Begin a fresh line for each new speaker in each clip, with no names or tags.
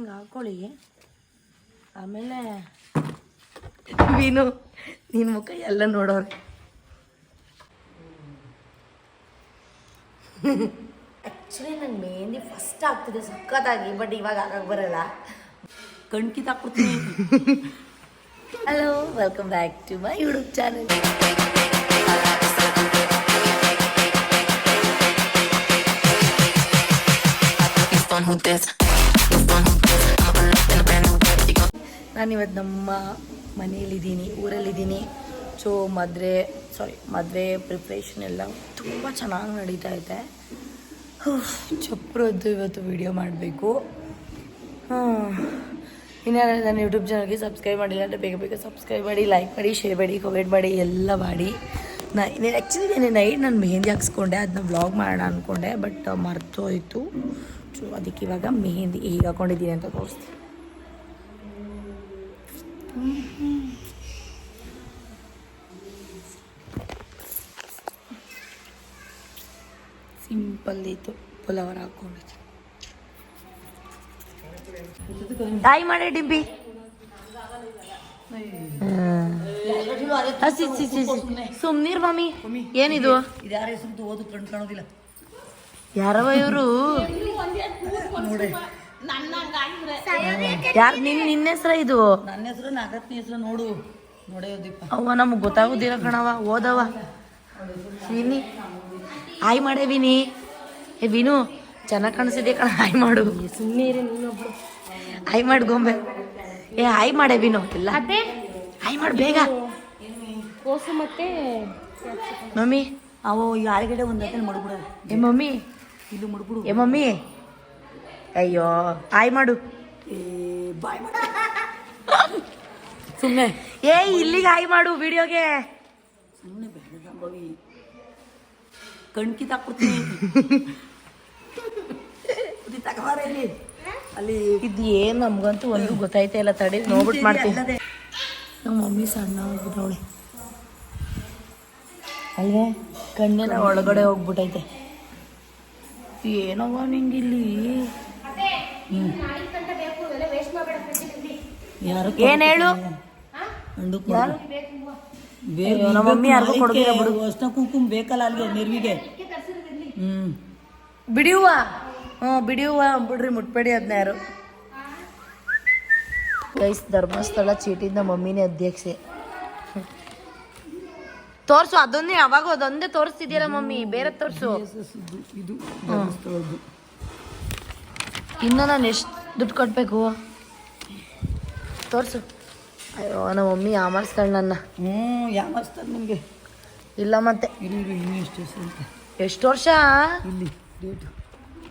ಹಿಂಗೆ ಹಾಕೊಳ್ಳಿ ಆಮೇಲೆ ವೀನು ನಿನ್ನ ಮುಖ ಎಲ್ಲ ನೋಡೋರೆ ಆ್ಯಕ್ಚುಲಿ ನನ್ನ ಮೆಹಂದಿ ಫಸ್ಟ್ ಆಗ್ತಿದೆ ಸಖತ್ತಾಗಿ ಬಟ್ ಇವಾಗ ಆಗಕ್ಕೆ ಬರಲ್ಲ
ಕಣ್ಕಿ ತಾಕೊಡ್ತೀನಿ
hello welcome back to my YouTube channel ನಾನಿವತ್ತು ನಮ್ಮ ಮನೆಯಲ್ಲಿದ್ದೀನಿ, ಊರಲ್ಲಿದ್ದೀನಿ. ಸೊ ಮದುವೆ ಸಾರಿ ಮದುವೆ ಪ್ರಿಪ್ರೇಷನ್ ಎಲ್ಲ ತುಂಬ ಚೆನ್ನಾಗಿ ನಡೀತಾ ಇದೆ. ಚಪ್ರದ್ದು ಇವತ್ತು ವಿಡಿಯೋ ಮಾಡಬೇಕು. ಇನ್ನು ನನ್ನ ಯೂಟ್ಯೂಬ್ ಚಾನಲ್ಗೆ ಸಬ್ಸ್ಕ್ರೈಬ್ ಮಾಡಿಲ್ಲ ಅಂದರೆ ಬೇಗ ಬೇಗ ಸಬ್ಸ್ಕ್ರೈಬ್ ಮಾಡಿ ಲೈಕ್ ಮಾಡಿ ಶೇರ್ ಮಾಡಿ ಕಮೆಂಟ್ ಮಾಡಿ, ಎಲ್ಲ ಮಾಡಿ. ನಾ ಆ್ಯಕ್ಚುಲಿ ನಾನು ನೈಟ್ ನಾನು ಮೆಹಂದಿ ಹಾಕ್ಸ್ಕೊಂಡೆ ಅದನ್ನ ವ್ಲಾಗ್ ಮಾಡೋಣ ಅಂದ್ಕೊಂಡೆ ಬಟ್ ಮರ್ತೋಯ್ತು. ಸೊ ಅದಕ್ಕೆ ಇವಾಗ ಮೆಹಂದಿ ಹೇಗೆ ಹಾಕೊಂಡಿದ್ದೀನಿ ಅಂತ ತೋರಿಸ್ತೀನಿ. ಸಿಂಪಲ್ ಇತ್ತು ಪುಲವರ್ ಹಾಕೊಂಡಿದ್ದೀನಿ ಟ್ರೈ ಮಾಡೇ ಡಿಂಬಿ ಸುಮ್ನೀರ್ ಮಮ್ಮಿ. ಏನಿದು?
ಇದು ಯಾರ ಹೆಸರು ಓದು ಕಣ್ ಕಾಣೋದಿಲ್ಲ.
ಯಾರವ ಇವರು?
ನೋಡಿ.
ಯಾರು ನಿನ್ ನಿನ್ನ ಹೆಸ್ರ ಇದು?
ನನ್ನ ಹೆಸರು ನಾಗತ್ನಿ ಹೆಸರು ನೋಡು. ನೋಡೇ ದೀಪ
ಅವ್ವ ನಮಗೆ ಗೊತ್ತಾಗೋದಿಲ್ಲ ಕಣವ ಓದವ ವಿನಿ ಹಾಯ್ ಮಾಡೇ ವಿನಿ ಏ ವಿನು ಚೆನ್ನಾಗಿ ಕಾಣಿಸಿದೆ ಕಣ? ಹಾಯ್ ಮಾಡು. ಸುಮ್ಮನೆ ಹಾಯ್ ಮಾಡು ಗೊಂಬೆ. ಏ ಹಾಯ್ ಮಾಡೇ ವಿನು ಇಲ್ಲ. ಹಾಯ್ ಮಾಡು ಬೇಗ.
ಕೋಸು ಮತ್ತೆ
ಮಮ್ಮಿ.
ಅವು ಈ ಆಳುಗಡೆ ಒಂದು ಹತ್ತಲ್ಲಿ ಮಡ್ಬಿಡ.
ಏ ಮಮ್ಮಿ.
ಇಲ್ಲಿ ಮಡ್ಬಿಡು.
ಏ ಮಮ್ಮಿ. ಅಯ್ಯೋ ಆಯ್ ಮಾಡು.
ಏ ಬಾಯ್ ಮಾಡು. ಸುಮ್ಮನೆ
ಏ ಇಲ್ಲಿಗೆ ಹಾಯ್ ಮಾಡು ವಿಡಿಯೋಗೆ.
ಸುಮ್ಮನೆ ಬೇಡ ಸಂಭವಿ. ಕಣ್ಕಿ ತಾಕೊಡ್ತೀನಿ ತಗಬಾರ ಇಲ್ಲಿ. ಅಲ್ಲಿ
ಇದು ಏನು ನಮ್ಗಂತೂ ಒಂದು ಗೊತ್ತಾಯ್ತಾ ಇಲ್ಲ ತಡಿ ನೋಡ್ಬಿಟ್ಟು ಮಾಡ್ತೀನಿ. ನಮ್ಮ ಮಮ್ಮಿ ಸಣ್ಣ ಹೋಗ್ಬಿಟ್ಟವಳೆ ಅಲ್ವೇ? ಕಣ್ಣಿನ ಒಳಗಡೆ ಹೋಗ್ಬಿಟ್ಟೈತೆ ಏನವ ನಿಂಗಿಲ್ಲಿ? ಏನ್ ಹೇಳು?
ಅಂಡು
ಯಾರು? ಅಯ್ಯೋ, ನಮ್ಮ ಮಮ್ಮಿ ಯಾರಿಗೂ ಕೊಡೋದಿಲ್ಲ ಬಿಡು.
ಅಷ್ಟ ಕುಂಕುಮ ಬೇಕಲ್ಲ ಅಲ್ಲಿಗೆ ನೆರವಿಗೆ ಹ್ಮ್.
ಬಿಡಿಯುವ ಹ್ಞೂ ಬಿಡಿಯುವ ಬಿಡ್ರಿ ಮುಟ್ಬೇಡಿ ಅದನ್ನ ಯಾರು ಗೈಸ್ ಧರ್ಮಸ್ಥಳ ಚೀಟಿಂದ ಮಮ್ಮಿನೇ ಅಧ್ಯಕ್ಷೆ. ತೋರ್ಸು ಅದೊಂದೇ ಅವಾಗ ಅದೊಂದೇ ತೋರಿಸ್ತಿದ್ಯಲ್ಲ ಮಮ್ಮಿ ಬೇರೆ ತೋರ್ಸು.
ಇದು ಇದು ಧರ್ಮಸ್ಥಳದ್ದು.
ಇನ್ನು ನಾನು ಎಷ್ಟು ದುಡ್ಡು ಕೊಡಬೇಕು? ತೋರಿಸು. ಅಯ್ಯೋ ನಮ್ಮ ಮಮ್ಮಿ ಯಾಮಾರಿಸ್ತಾಳೆ ನನ್ನ.
ಹ್ಞೂ ಯಾಮಾರಿಸ್ತಾರೆ ನಿಮಗೆ
ಇಲ್ಲ ಮತ್ತೆ.
ಇಲ್ಲಿ ಇನ್ನೂ ಎಷ್ಟು ಹೆಸರು ಅಂತ
ಎಷ್ಟು ವರ್ಷ?
ಇಲ್ಲಿ ಡೇಟ್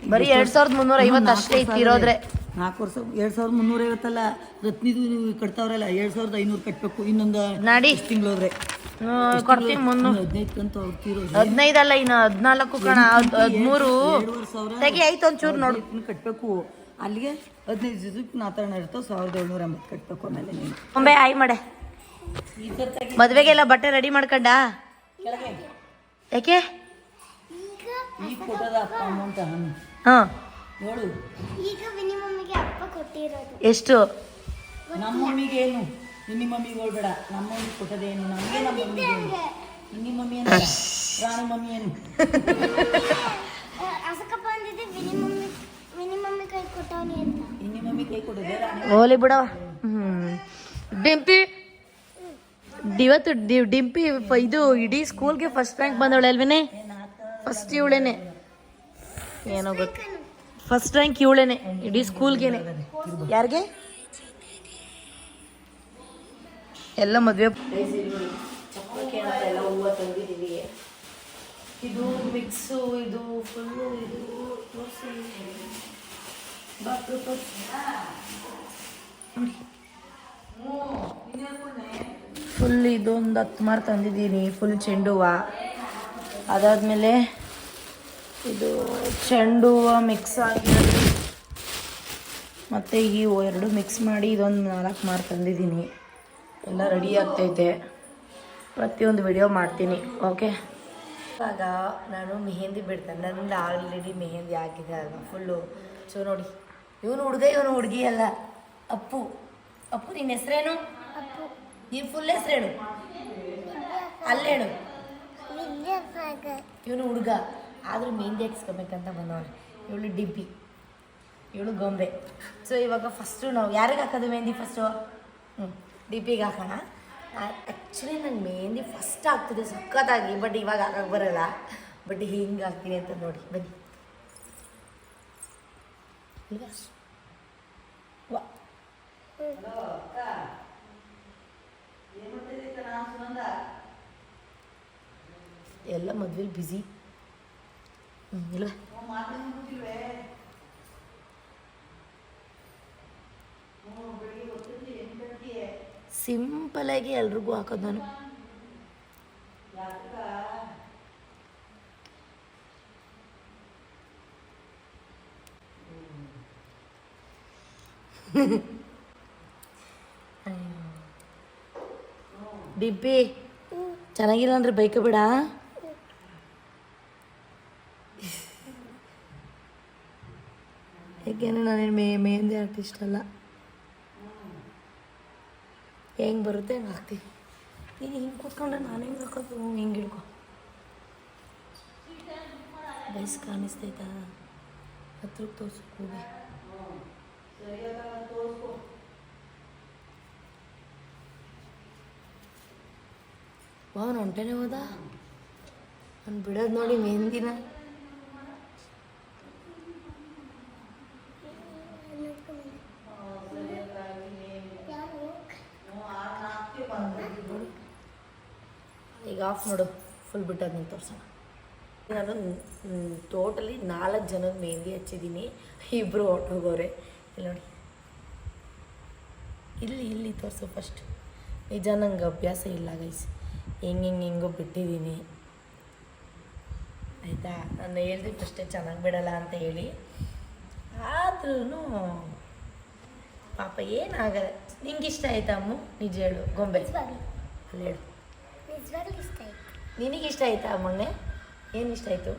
ಬರೀ ಎರಡು ಸಾವಿರದ ಮುನ್ನೂರ ಐವತ್ತು ಅಷ್ಟೇ ಇತ್ತಿರೋದ್ರೆ
ನಾಲ್ಕು ವರ್ಷ ಎರಡು ಸಾವಿರದ ಮುನ್ನೂರ ಐವತ್ತಲ್ಲ ರತ್ನಿದು ಕಟ್ತಾವ್ರಲ್ಲ ಎರಡು ಸಾವಿರದ ಐನೂರು ಕಟ್ಟಬೇಕು ಇನ್ನೊಂದು
ನಡಿ.
ತಿಂಗಳು ಹೋದ್ರೆ
ಕೊಡ್ತೀನಿ ಮುನ್ನೂರು
ಹದಿನೈದು
ಹದಿನೈದಲ್ಲ ಇನ್ನು ಹದಿನಾಲ್ಕು ಕಣ ಹದ್- ಹದಿಮೂರು.
ಸಾವಿರ.
ತೆಗಿ ಐತೆ ಒಂಚೂರು ನೋಡಿ.
ಕಟ್ಟಬೇಕು ಅಲ್ಲಿಗೆ ಹದಿನೈದು ದಿವಸಕ್ಕೆ ನಾತರಣ ಇರ್ತಾವೆ ಸಾವಿರದ ಏಳ್ನೂರ ಎಂಬತ್ತು ಕಟ್ಟಬೇಕು ಆಮೇಲೆ ನೀನು.
ಒಂಬೆ ಆಯ್ ಮಾಡೆ. ಮದ್ವೆಗೆಲ್ಲ ಬಟ್ಟೆ ರೆಡಿ ಮಾಡ್ಕೊಂಡ? ಯಾಕೆ?
ಈ ಫೋಟೋದ ಅಪ್ಪ ಅಮೌಂಟ್
ಹಾ.
ಹೇಳು
ಈಗ ಮಿನಿಮಮ್ಗೆ ಅಪ್ಪ ಕೊಟ್ಟಿರೋದು.
ಎಷ್ಟು?
ನಮ್ಮ ಮಮ್ಮಿಗೆ ಏನು ನಿನ್ನ ಮಮ್ಮಿಗೆ ಹೇಳ್ಬೇಡ ನಮ್ಮ ಮಮ್ಮಿ ಕೊಟ್ಟದೇನು ನಮಗೆ ನಮ್ಮ ಮಮ್ಮಿಗೆ ನಿನ್ನ ಮಮ್ಮಿ ಏನು ರಾಣಿ ಮಮ್ಮಿ ಏನು
ಅಸಕಪ್ಪ ಅಂದಿದ್ದೆ ಮಿನಿಮಮ್ಮಿ ಮಿನಿಮಮ್ಮಿ ಕೈ ಕೊಟ್ಟವನಿ ಅಂತ.
ನಿನ್ನ ಮಮ್ಮಿ ಕೈ ಕೊಡೋದೆ ರಾಣಿ
ಹೋಲಿ ಬಿಡವ ಡಿಂಪಿ ಇವತ್ತು ಡಿಂಪಿ ಇದು ಇಡೀ ಸ್ಕೂಲ್ಗೆ ಫಸ್ಟ್ ರ್ಯಾಂಕ್ ಬಂದವಳೆ ಅಲ್ವೇನೆ? ಫಸ್ಟ್ ಇವಳೇನೆ. ಏನೋ ಗೊತ್ತು. ಫಸ್ಟ್ ರ್ಯಾಂಕ್ ಇವಳೇನೆ ಇಡೀ ಸ್ಕೂಲ್ಗೆನೆ ಯಾರಿಗೆ? ಎಲ್ಲ ಮದುವೆ. ಇದು ಮಿಕ್ಸು ಇದು ಫುಲ್ಲು ಇದು ಫುಲ್ ಇದೊಂದು ಹತ್ತು ಮಾರು ತಂದಿದ್ದೀನಿ ಫುಲ್ ಚೆಂಡು ಹೂವು ಅದಾದಮೇಲೆ ಇದು ಚೆಂಡು ಹೂವು ಮಿಕ್ಸ್ ಆಗಿರೋದು. ಮತ್ತು ಈ ಎರಡು ಮಿಕ್ಸ್ ಮಾಡಿ ಇದೊಂದು ನಾಲ್ಕು ಮಾರು ತಂದಿದ್ದೀನಿ. ಎಲ್ಲ ರೆಡಿ ಆಗ್ತೈತೆ. ಪ್ರತಿಯೊಂದು ವಿಡಿಯೋ ಮಾಡ್ತೀನಿ ಓಕೆ ಇವಾಗ ನಾನು ಮೆಹೆಂದಿ ಬಿಡ್ತೇನೆ. ನಂದು ಆಲ್ರೆಡಿ ಮೆಹಂದಿ ಹಾಕಿದೆ ಅಲ್ವಾ ಫುಲ್ಲು ಸೊ ನೋಡಿ ಇವನು ಹುಡುಗ ಇವನು ಹುಡುಗಿ ಅಲ್ಲ. ಅಪ್ಪು. ಅಪ್ಪು ನಿನ್ನ ಹೆಸರೇನು?
ಅಪ್ಪು.
ನಿನ್ನ ಫುಲ್ ಹೆಸರೇನು?
ಅಲ್ಲೇನು?
ಇವನು ಹುಡುಗ. ಆದರೂ ಮೆಹಂದಿ ಹಾಕ್ಸ್ಕೊಬೇಕಂತ ಬಂದವನು. ಇವಳು ಡಿಬ್ಬಿ ಇವಳು ಗೊಂಬೆ. ಸೊ ಇವಾಗ ಫಸ್ಟು ನಾವು ಯಾರಿಗೆ ಹಾಕೋದು ಮೆಹಂದಿ ಫಸ್ಟು ಹ್ಞೂ ಡಿಬ್ಬಿಗೆ ಹಾಕೋಣ. ಆ್ಯಕ್ಚುಲಿ ನಾನು ಮೆಹಂದಿ ಫಸ್ಟ್ ಆಗ್ತಿದೆ ಸಖತ್ತಾಗಿ ಬಟ್ ಇವಾಗ ಹಾಕಕ್ಕೆ ಬರಲ್ಲ. ಬಟ್ ಹಿಂಗೆ ಹಾಕ್ತೀನಿ ಅಂತ ನೋಡಿ, ಬನ್ನಿ? ವಾ. ಎಲ್ಲ ಮದ್ವೆಲಿ ಬ್ಯುಸಿ ಹ್ಞೂ ಆಗಿ ಎಲ್ರಿಗೂ ಹಾಕೋದು ನಾನು ಡಿಬ್ಬಿ ಚೆನ್ನಾಗಿಲ್ಲ ಅಂದ್ರೆ ಬೈಕ್ ಬಿಡ. ಮೆಹಂದಿ ಹೆಂಗ್ ಬರುತ್ತೆ ಹಂಗೆ ಹಾಕ್ತೀವಿ ನೀನು ಹಿಂಗೆ ಕೂತ್ಕೊಂಡ್ರೆ ನಾನು ಹೆಂಗೆ ಹಾಕೋದು? ಹಿಂಗೆ ಹಿಡ್ಕೊ. ಬೈಸ್ ಕಾಣಿಸ್ತೈತಾ? ಹತ್ರಕ್ಕೆ ತೋರ್ಸಕ್ಕೆ ಹೋಗಿ ವಾವ್ ಹೊಂಟೇನೆ ಹೋದ? ಅವ್ನು ಬಿಡೋದು ನೋಡಿ ಮೆಹಂದಿನ ಈಗ ಆಫ್ ಮಾಡು ಫುಲ್ ಬಿಟ್ಟದ್ನ ತೋರ್ಸೋಣ. ನಾನು ಟೋಟಲಿ ನಾಲ್ಕು ಜನದ ಮೆಹಂದಿ ಹಚ್ಚಿದ್ದೀನಿ ಇಬ್ಬರು ಹೊಟ್ಟೋಗೋರೆ ಇಲ್ಲಿ ನೋಡಿ. ಇಲ್ಲಿ ಇಲ್ಲಿ ತೋರಿಸು ಫಸ್ಟ್ ನಿಜ ನಂಗೆ ಅಭ್ಯಾಸ ಇಲ್ಲ ಗೈಸ್ ಹೆಂಗೆ, ಹಿಂಗೆ, ಹೆಂಗೋ ಬಿಟ್ಟಿದ್ದೀನಿ ಆಯಿತಾ? ನಾನು ಹೇಳ್ದೆ ಫಸ್ಟೇ ಚೆನ್ನಾಗಿ ಬಿಡಲ್ಲ ಅಂತ ಹೇಳಿ. ಆದ್ರೂ ಪಾಪ ಏನಾಗಲ್ಲ. ನಿಂಗೆ ಇಷ್ಟ ಆಯ್ತಾ ಅಮ್ಮ? ನಿಜ ಹೇಳು. ಗೊಂಬೆ. ಅಲ್ಲಿ ಹೇಳು.
ನಿಜವಾಗ್ಲೂ ಇಷ್ಟ ಆಯ್ತು.
ನಿನಗೆ ಇಷ್ಟ ಆಯ್ತಾ ಮೊನ್ನೆ? ಏನು ಇಷ್ಟ ಆಯಿತು?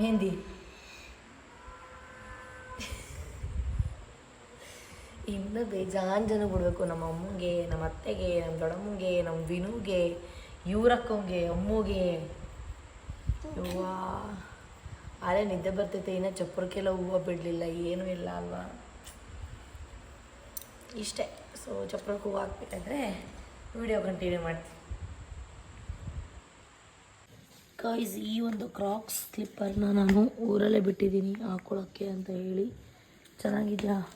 ಮೆಹಂದಿ. ಇನ್ನು ಬೇಜಾನ್ ಜನ ಬಿಡಬೇಕು. ನಮ್ಮ ಅಮ್ಮಂಗೆ ನಮ್ಮ ಅತ್ತೆಗೆ ನಮ್ಮ ದೊಡ್ಡಮ್ಮಂಗೆ ನಮ್ಮ ವಿನುಗೆ ಇವ್ರಕ್ಕಂಗೆ ಅಮ್ಮುಗೆ. ಯವ್ವಾ. ಅಲ್ಲೇ ನಿದ್ದೆ ಬರ್ತೈತೆ. ಇನ್ನೂ ಚಪ್ಪರಕ್ಕೆಲ್ಲ ಹೂವು ಬಿಡಲಿಲ್ಲ. ಏನೂ ಇಲ್ಲ ಅಲ್ವಾ? ಇಷ್ಟೇ. ಸೊ ಚಪ್ಪರ ಹೂವು ಹಾಕ್ಬೇಕಂದ್ರೆ ವಿಡಿಯೋ ಕಂಟಿನ್ಯೂ ಮಾಡ್ತೀನಿ. ಕಾಯ್ಸ್ ಈ ಒಂದು ಕ್ರಾಕ್ಸ್ ಸ್ಲಿಪ್ಪರ್ನ ನಾನು ಊರಲ್ಲೇ ಬಿಟ್ಟಿದ್ದೀನಿ ಹಾಕೊಳ್ಳೋಕ್ಕೆ ಅಂತ ಹೇಳಿ. ಚೆನ್ನಾಗಿದೆಯಾ?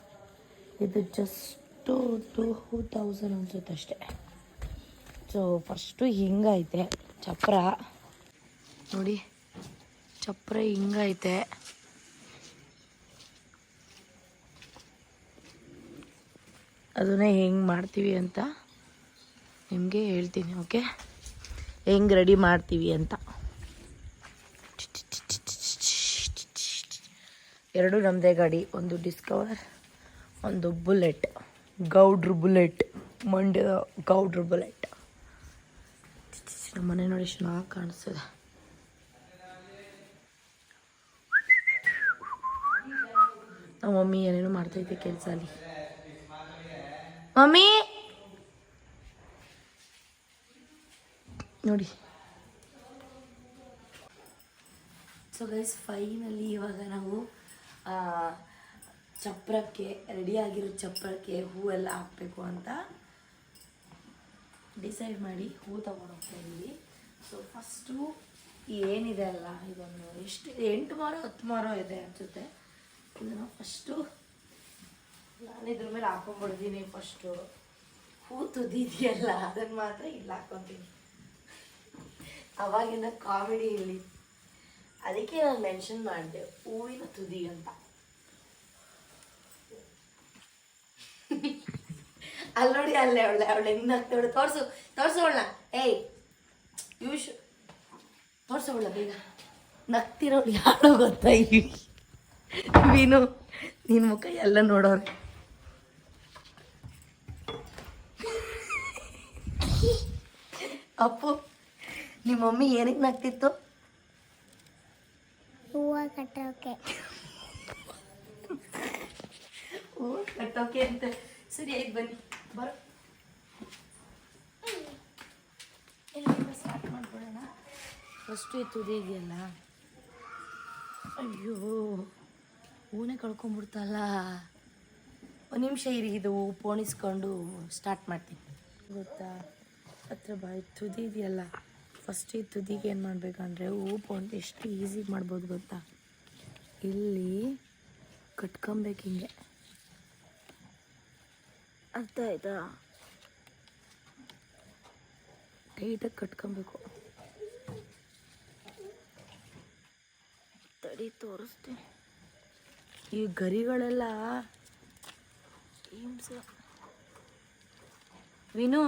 ಇದು ಜಸ್ಟು ಟೂ ತೌಸಂಡ್ ಅನ್ಸುತ್ತೆ ಅಷ್ಟೇ. ಸೊ ಫಸ್ಟು ಹಿಂಗೈತೆ. ಚಪ್ರ. ನೋಡಿ, ಚಪ್ರ ಹಿಂಗೈತೆ. ಅದನ್ನೇ ಹೆಂಗೆ ಮಾಡ್ತೀವಿ ಅಂತ ನಿಮಗೆ ಹೇಳ್ತೀನಿ, ಓಕೆ? ಹೆಂಗೆ ರೆಡಿ ಮಾಡ್ತೀವಿ ಅಂತ. ಎರಡು ನಮ್ಮದೇ ಗಾಡಿ, ಒಂದು ಡಿಸ್ಕವರ್ ಒಂದು ಬುಲೆಟ್ ಗೌಡ್ರು ಬುಲೆಟ್ ಮಂಡ್ಯ ಗೌಡ್ರು ಬುಲೆಟ್ ನಮ್ಮನೆ ನೋಡಿ ಚೆನ್ನಾಗಿ ಕಾಣಿಸ್ತದೆ. ನಮ್ಮ ಮಮ್ಮಿ ಏನೇನೋ ಮಾಡ್ತೈತೆ ಕೆಲಸ ಅಲ್ಲಿ ಮಮ್ಮಿ? ನೋಡಿ. ಸೊ ಗೈಸ್ ಫೈನಲಿ ಇವಾಗ ನಾವು ಚಪ್ರಕ್ಕೆ ರೆಡಿಯಾಗಿರೋ ಚಪ್ರಕ್ಕೆ ಹೂವೆಲ್ಲ ಹಾಕಬೇಕು ಅಂತ ಡಿಸೈಡ್ ಮಾಡಿ ಹೂ ತಗೊಂಡೋಗ್ತಾ ಇದ್ದೀವಿ. ಸೊ ಫಸ್ಟು ಏನಿದೆ ಅಲ್ಲ, ಇದೊಂದು ಎಷ್ಟು, ಎಂಟು ಮಾರೋ ಹತ್ತು ಮಾರೋ ಇದೆ ಅನ್ಸುತ್ತೆ. ಇದನ್ನು ಫಸ್ಟು ನಾನು ಇದ್ರ ಮೇಲೆ ಹಾಕೊಂಡ್ಬಿಡ್ತೀನಿ ಫಸ್ಟು ಹೂ ತುದಿದೆಯಲ್ಲ ಅದನ್ನು ಮಾತ್ರ ಇಲ್ಲಿ ಹಾಕೊತೀನಿ. ಅವಾಗಿನ ಕಾಮಿಡಿ ಇಲ್ಲಿ. ಅದಕ್ಕೆ ನಾನು ಮೆನ್ಷನ್ ಮಾಡಿದೆ, ಹೂವಿನ ತುದಿ ಅಂತ. ಅಲ್ಲಿ ನೋಡಿ ಅಲ್ಲೇ ಅವಳೆ ಅವಳೆ ಹೆಂಗ್ ತೋರ್ಸು ತೋರ್ಸು ಅವಳ ಏಯ್ ಯೂಶ್ ತೋರ್ಸು ಅವಳ ಬೇಗ. ನಗ್ತಿರೋಳು ಯಾರೋ ಗೊತ್ತಾ ವಿನು ನಿನ್ನ ಮುಖ ಎಲ್ಲ ನೋಡೋರೆ. ಅಪ್ಪು ನಿಮ್ಮ ಮಮ್ಮಿ ಏನಕ್ಕೆ ನಗ್ತಿತ್ತು?
ಹೂವು ಕಟ್ಟೋಕೆ.
ಕಟ್ಟೋಕೆ ಅಂತ. ಸರಿ ಆಯ್ತು ಬನ್ನಿ. ಬರ. ಸ್ಟಾರ್ಟ್ ಮಾಡ್ಕೊಳ್ಳೋಣ ಫಸ್ಟು ಈ ತುದಿ ಇದೆಯಲ್ಲ? ಅಯ್ಯೋ ಹೂನೇ ಕಳ್ಕೊಂಬಿಡ್ತಲ್ಲ ಒಂದು ನಿಮಿಷ ಇರಿ ಇದು ಪೋಣಿಸ್ಕೊಂಡು ಸ್ಟಾರ್ಟ್ ಮಾಡ್ತೀನಿ. ಗೊತ್ತಾ? ಹತ್ರ ಬಾಯಿ ತುದಿ ಇದೆಯಲ್ಲ ಫಸ್ಟ್ ಈ ತುದಿಗೆ ಏನು ಮಾಡಬೇಕಂದ್ರೆ ಉಪ್ಪು ಅಂತ ಎಷ್ಟು ಈಸಿ ಮಾಡ್ಬೋದು ಗೊತ್ತಾ? ಇಲ್ಲಿ ಕಟ್ಕೊಬೇಕು ಹಿಂಗೆ. ಅರ್ಥ ಆಯ್ತಾ? ಟೈಟಾಗಿ ಕಟ್ಕೊಬೇಕು. ತಡಿ ತೋರಿಸ್ತೆ. ಈ ಗರಿಗಳೆಲ್ಲ ಹಿಂಸೆ ವಿನು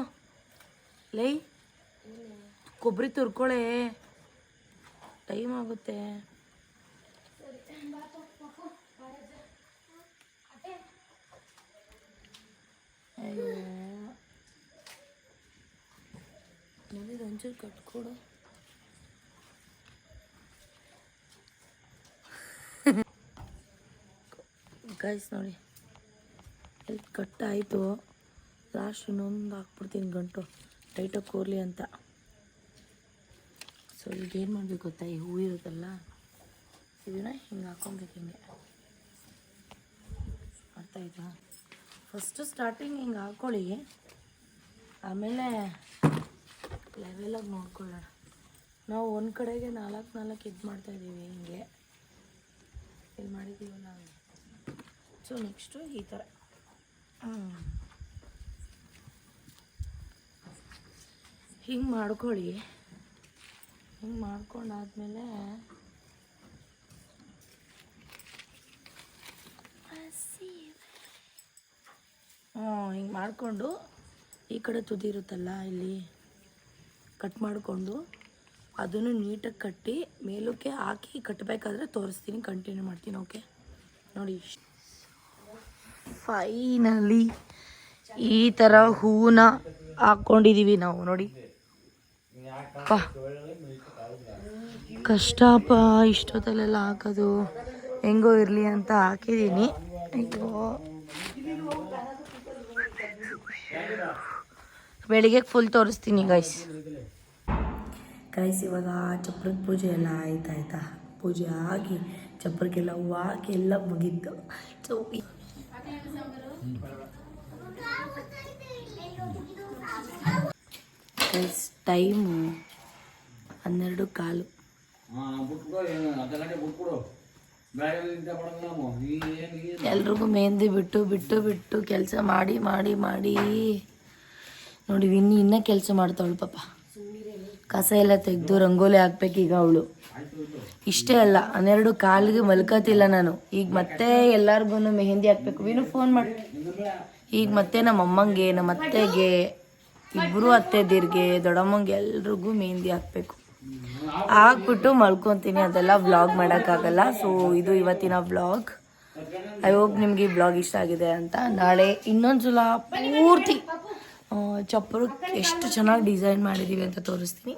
ಲೈ ಕೊಬ್ಬರಿ ತುರ್ಕೊಳೆ. ಟೈಮ್ ಆಗುತ್ತೆ. ಅಯ್ಯೋ. ನನಗೆ ಒಂಚೂರು ಕಟ್ಕೊಡು. ಗೈಸ್ ನೋಡಿ. ಇಲ್ಲಿ ಕಟ್ಟಾಯಿತು. ಲಾಸ್ಟ್ ಇನ್ನೊಂದು ಹಾಕ್ಬಿಡ್ತೀನಿ ಗಂಟು. ಟೈಟಾಗಿ ಕೂರ್ಲಿ ಅಂತ. ಸೊ ಈಗೇನು ಮಾಡಬೇಕು ಗೊತ್ತಾ? ಈ ಹೂ ಇರುತ್ತಲ್ಲ, ಇದನ್ನ ಹಿಂಗೆ ಹಾಕೊಬೇಕು ಹಿಂಗೆ. ಅರ್ಥ ಫಸ್ಟು ಸ್ಟಾರ್ಟಿಂಗ್ ಹಿಂಗೆ ಹಾಕ್ಕೊಳ್ಳಿ ಆಮೇಲೆ ಲೆವೆಲಾಗಿ ನೋಡ್ಕೊಳ್ಳೋಣ. ನಾವು ಒಂದು ಕಡೆಗೆ ನಾಲ್ಕು ನಾಲ್ಕು ಇದು ಮಾಡ್ತಾಯಿದ್ದೀವಿ ಹಿಂಗೆ. ಇಲ್ಲಿ ನಾವು ಸೊ ನೆಕ್ಸ್ಟು ಈ ಥರ ಹಿಂಗೆ ಮಾಡ್ಕೊಳ್ಳಿ. ಹಿಂಗೆ ಮಾಡ್ಕೊಂಡಾದ್ಮೇಲೆ ಹ್ಞೂ ಹಿಂಗೆ ಮಾಡಿಕೊಂಡು ಈ ಕಡೆ ತುದಿ ಇರುತ್ತಲ್ಲ ಇಲ್ಲಿ ಕಟ್ ಮಾಡಿಕೊಂಡು ಅದನ್ನು ನೀಟಾಗಿ ಕಟ್ಟಿ ಮೇಲಕ್ಕೆ ಹಾಕಿ ಕಟ್ಟಬೇಕಾದ್ರೆ ತೋರಿಸ್ತೀನಿ ಕಂಟಿನ್ಯೂ ಮಾಡ್ತೀನಿ ಓಕೆ ನೋಡಿ ಫೈನಲಿ ಈ ಥರ ಹೂವನ್ನ ಹಾಕ್ಕೊಂಡಿದ್ದೀವಿ ನಾವು ನೋಡಿ. ಕಷ್ಟಪ್ಪ ಇಷ್ಟೊತ್ತಲ್ಲೆಲ್ಲ ಹಾಕೋದು. ಹೆಂಗೋ ಇರಲಿ ಅಂತ ಹಾಕಿದ್ದೀನಿ. ಬೆಳಿಗ್ಗೆ ಫುಲ್ ತೋರಿಸ್ತೀನಿ ಗೈಸ್ ಗೈಸ್ ಇವಾಗ ಚಪ್ರದ ಪೂಜೆ ಎಲ್ಲ ಆಯ್ತಾಯ್ತಾ ಪೂಜೆ ಆಗಿ ಚಪ್ರಕ್ಕೆಲ್ಲ ಹೂವು ಹಾಕಿ ಎಲ್ಲ ಮುಗೀತು. ಸೊ ಗೈಸ್ ಟೈಮು ಹನ್ನೆರಡು ಕಾಲು. ಎಲ್ರಿಗೂ ಮೆಹಂದಿ ಬಿಟ್ಟು ಬಿಟ್ಟು ಬಿಟ್ಟು ಕೆಲಸ ಮಾಡಿ ಮಾಡಿ ಮಾಡಿ. ನೋಡಿ ಇನ್ನು ಇನ್ನೂ ಕೆಲಸ ಮಾಡ್ತಾವಳು ಪಾಪ. ಕಸ ಎಲ್ಲ ತೆಗೆದು ರಂಗೋಲಿ ಹಾಕ್ಬೇಕು ಈಗ ಅವಳು. ಇಷ್ಟೇ ಅಲ್ಲ ಹನ್ನೆರಡು ಕಾಲಿಗೆ ಮಲ್ಕತಿಲ್ಲ ನಾನು. ಈಗ ಮತ್ತೆ ಎಲ್ಲಾರ್ಗು ಮೆಹಂದಿ ಹಾಕ್ಬೇಕು. ವಿನು ಫೋನ್ ಮಾಡಿ. ಈಗ ಮತ್ತೆ ನಮ್ಮ ಅಮ್ಮಂಗೆ ನಮ್ಮ ಅತ್ತೆಗೆ ಇಬ್ಬರು ಅತ್ತೆದಿರ್ಗೆ ದೊಡ್ಡಮ್ಮಂಗೆ ಎಲ್ರಿಗೂ ಮೆಹಂದಿ ಹಾಕ್ಬೇಕು. ಹಾಕ್ಬಿಟ್ಟು ಮಲ್ಕೊತೀನಿ, ಅದೆಲ್ಲ ವ್ಲಾಗ್ ಮಾಡೋಕ್ಕಾಗಲ್ಲ. ಸೊ ಇದು ಇವತ್ತಿನ ವ್ಲಾಗ್ ಐ ಹೋಪ್ ನಿಮಗೆ ಈ ಬ್ಲಾಗ್ ಇಷ್ಟ ಆಗಿದೆ ಅಂತ. ನಾಳೆ ಇನ್ನೊಂದು ಸಲ ಪೂರ್ತಿ ಚಪ್ಪರಕ್ಕೆ ಎಷ್ಟು ಚೆನ್ನಾಗಿ ಡಿಸೈನ್ ಮಾಡಿದ್ದೀವಿ ಅಂತ ತೋರಿಸ್ತೀನಿ.